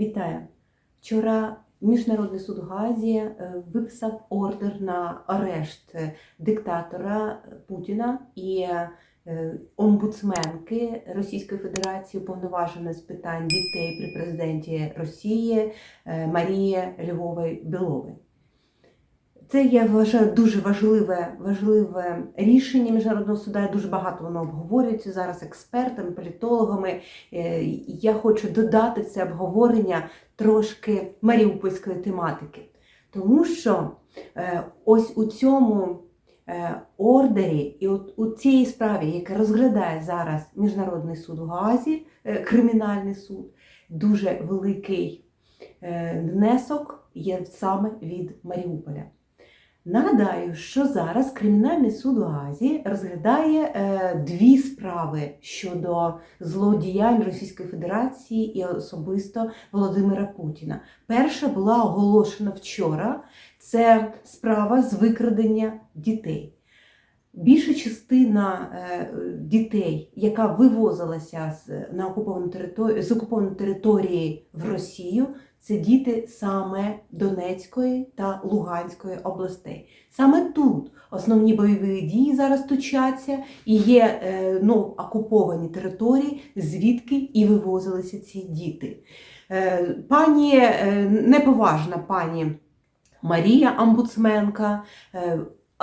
Вітаю! Вчора Міжнародний суд Газі е, виписав ордер на арешт е, диктатора Путіна і е, омбудсменки Російської Федерації, уповноваженої з питань дітей при президенті Росії Марії Львової Білової. Це я вважаю дуже важливе, важливе рішення міжнародного суду. Дуже багато воно обговорюється зараз експертами, політологами. Е, Я хочу додати це обговорення трошки маріупольської тематики, тому що е, ось у цьому е, ордері і от у цій справі, яка розглядає зараз міжнародний суд у Гаазі, е, кримінальний суд, дуже великий внесок є саме від Маріуполя. Нагадаю, що зараз Кримінальний суд Гаазі розглядає е, дві справи щодо злодіянь Російської Федерації і особисто Володимира Путіна. Перша була оголошена вчора. Це справа з викрадення дітей. Більша частина е, дітей, яка вивозилася з, на окуповану територію, з окупованої території в Росію, це діти саме Донецької та Луганської областей. Саме тут основні бойові дії зараз точаться і є е, ну, окуповані території, звідки і вивозилися ці діти. Е, Пані неповажна пані Марія Амбудсменка.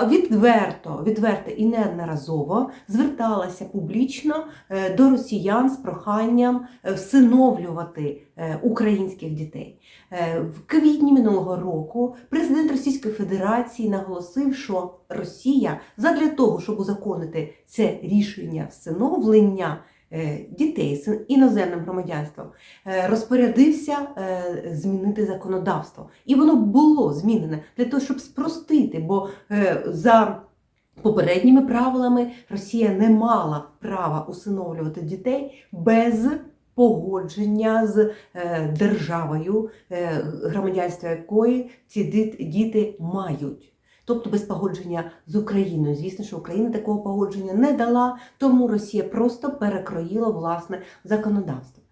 Відверто, відверто і неодноразово зверталася публічно е, до росіян з проханням е, всиновлювати е, українських дітей. В квітні минулого року президент Російської Федерації наголосив, що Росія задля того, щоб узаконити це рішення всиновлення дітей з іноземним громадянством, е, розпорядився е, змінити законодавство. І воно було змінене для того, щоб спростити, бо е, за попередніми правилами Росія не мала права усиновлювати дітей без погодження з е, державою, е, громадянство якої ці діти мають. Тобто без погодження з Україною. Звісно, що Україна такого погодження не дала, тому Росія просто перекроїла власне законодавство.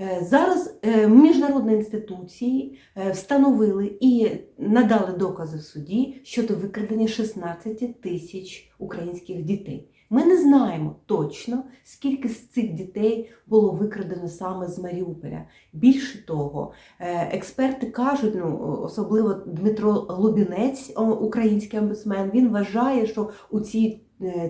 Е, Зараз е, міжнародні інституції е, встановили і надали докази в суді щодо викрадення 16 тисяч українських дітей. Ми не знаємо точно, скільки з цих дітей було викрадено саме з Маріуполя. Більше того, е, експерти кажуть, ну особливо Дмитро Лубінець, український омбудсмен, він вважає, що у цій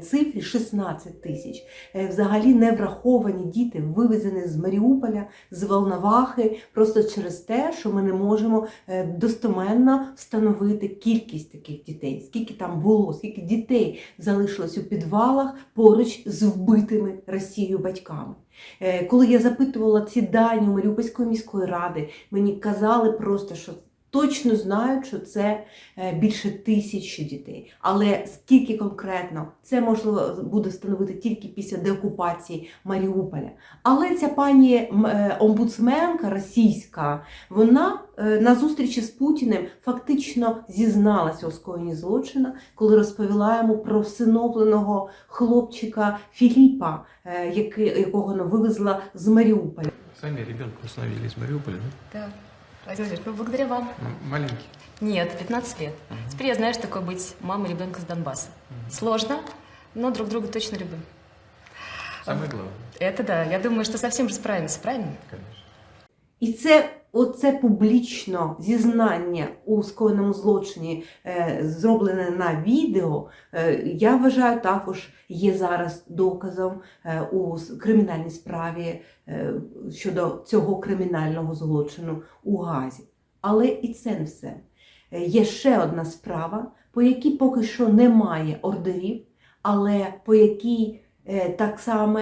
цифрі 16 тисяч е, взагалі не враховані діти, вивезені з Маріуполя, з Волновахи, просто через те, що ми не можемо е, достоменно встановити кількість таких дітей, скільки там було, скільки дітей залишилось у підвалах поруч з вбитими Росією батьками. Е, Коли я запитувала ці дані у Маріупольської міської ради, мені казали просто, що точно знають, що це е, більше тисячі дітей. Але скільки конкретно це можливо буде встановити тільки після деокупації Маріуполя. Але ця пані е, омбудсменка російська, вона е, на зустрічі з Путіним фактично зізналася у скоєнні злочина, коли розповіла йому про всиновленого хлопчика Філіпа, якого вона вивезла з Маріуполя. Сами ребенка установили из Мариуполя, да? Владимир Владимирович, ну, благодаря вам. Маленький. Нет, 15 лет. Теперь я знаю, что такое быть мамой ребенка с Донбасса. Сложно, но друг друга точно любим. Самое главное, Это да. Я думаю, что совсем же справимся, правильно? конечно. І це оце публічно зізнання у скоєному злочині, е, зроблене на відео, е, я вважаю, також є зараз доказом е, у кримінальній справі щодо цього кримінального злочину у Газі. Але і це не все. Є ще одна справа, по якій поки що немає ордерів, але по якій так само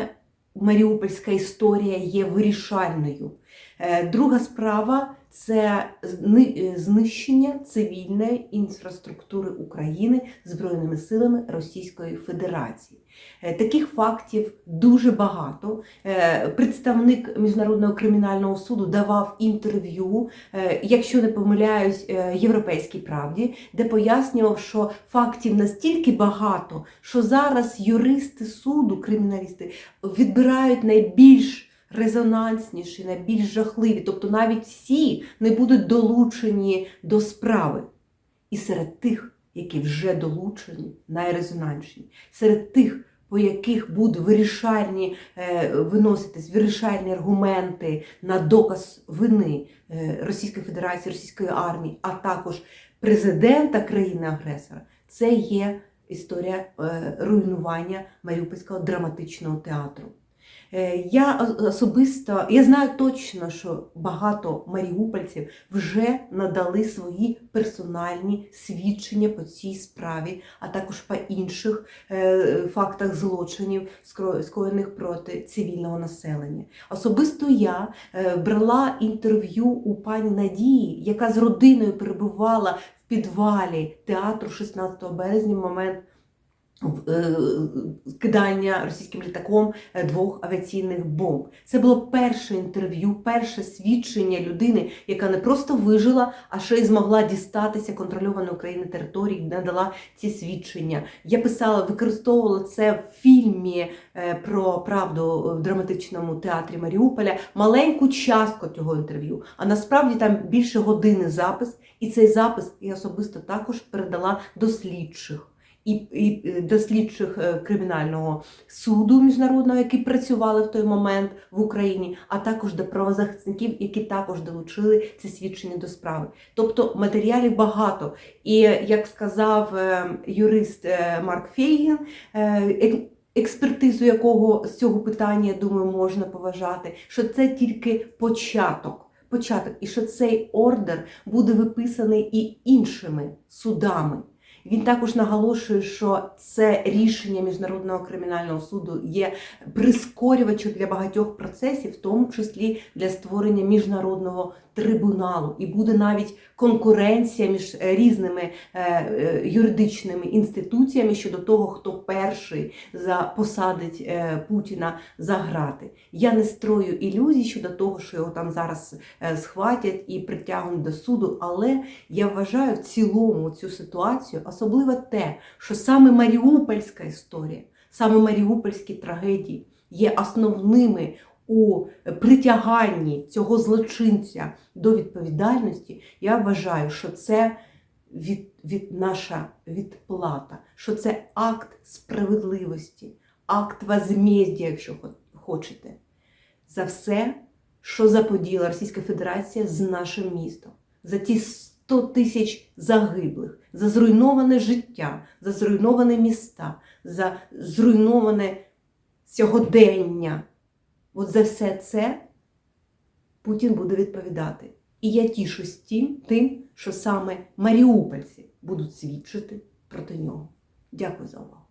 Маріупольська історія є вирішальною. Е, Друга справа це е, знищення цивільної інфраструктури України Збройними силами Російської Федерації. Е, Таких фактів дуже багато. Е, Представник Міжнародного кримінального суду давав інтерв'ю, якщо не помиляюсь, Європейській правді, де пояснював, що фактів настільки багато, що зараз юристи суду, криміналісти відбирають найбільш резонансніші, найбільш жахливі, тобто навіть всі не будуть долучені до справи. І серед тих, які вже долучені, найрезонанші, серед тих, по яких будуть вирішальні е, виноситись вирішальні аргументи на доказ вини е, Російської Федерації, Російської армії, а також президента країни-агресора, це є історія е, руйнування Маріупольського драматичного театру. Е, Я особисто я знаю точно, що багато маріупольців вже надали свої персональні свідчення по цій справі, а також по інших е, фактах злочинів, скоєних проти цивільного населення. Особисто я е, брала інтерв'ю у пані Надії, яка з родиною перебувала в підвалі театру 16 березня в момент кидання російським літаком е, двох авіаційних бомб. Це було перше інтерв'ю, перше свідчення людини, яка не просто вижила, а ще й змогла дістатися контрольованої України території, надала ці свідчення. Я писала, використовувала це в фільмі е, про правду в драматичному театрі Маріуполя. Маленьку частку цього інтерв'ю. А насправді там більше години запис, і цей запис я особисто також передала до слідчих і, і е, до е, кримінального суду міжнародного, які працювали в той момент в Україні, а також до правозахисників, які також долучили ці свідчення до справи. Тобто матеріалів багато. І як сказав е, юрист е, Марк Фейгін, е, експертизу якого з цього питання, думаю, можна поважати, що це тільки початок. Початок, і що цей ордер буде виписаний і іншими судами. Він також наголошує, що це рішення Міжнародного кримінального суду є прискорювачем для багатьох процесів, в тому числі для створення міжнародного трибуналу. І буде навіть конкуренція між е, різними е, е, юридичними інституціями щодо того, хто перший посадить Путіна за грати. Я не строю ілюзій щодо того, що його там зараз схватять і притягнуть до суду, але я вважаю в цілому цю ситуацію, особливо те, що саме Маріупольська історія, саме Маріупольські трагедії є основними у притяганні цього злочинця до відповідальності. Я вважаю, що це від, від наша відплата, що це акт справедливості, акт возмездя, якщо хочете, за все, що заподіяла Російська Федерація з нашим містом, за ті 100 тисяч загиблих, за зруйноване життя, за зруйноване міста, за зруйноване сьогодення. От за все це Путін буде відповідати. І я тішусь тим, тим, що саме маріупольці будуть свідчити проти нього. Дякую за увагу.